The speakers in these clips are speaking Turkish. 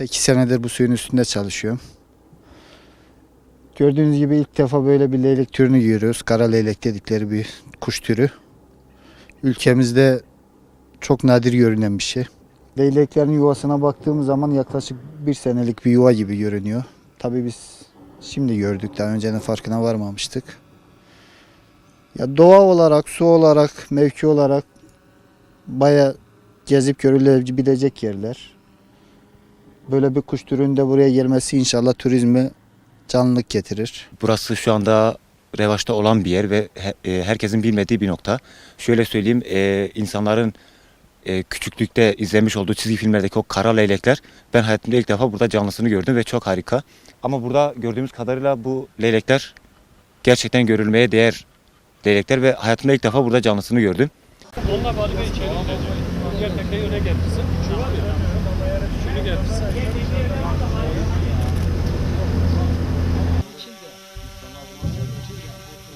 İki senedir bu suyun üstünde çalışıyorum. Gördüğünüz gibi ilk defa böyle bir leylek türünü görüyoruz. Kara leylek dedikleri bir kuş türü. Ülkemizde çok nadir görünen bir şey. Leyleklerin yuvasına baktığımız zaman yaklaşık bir senelik bir yuva gibi görünüyor. Tabii biz şimdi gördük daha önceden farkına varmamıştık. Ya doğa olarak, su olarak, mevki olarak baya gezip görülebilecek yerler. Böyle bir kuş türünün de buraya gelmesi inşallah turizme canlılık getirir. Burası şu anda revaçta olan bir yer ve e, herkesin bilmediği bir nokta. Şöyle söyleyeyim, e, insanların e, küçüklükte izlemiş olduğu çizgi filmlerdeki o kara leylekler ben hayatımda ilk defa burada canlısını gördüm ve çok harika. Ama burada gördüğümüz kadarıyla bu leylekler gerçekten görülmeye değer leylekler ve hayatımda ilk defa burada canlısını gördüm. Onlar balığı içeri tekneyi öne getirsin. Şunu getirsin.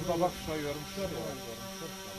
Burada bak şurayı yormuşlar ya.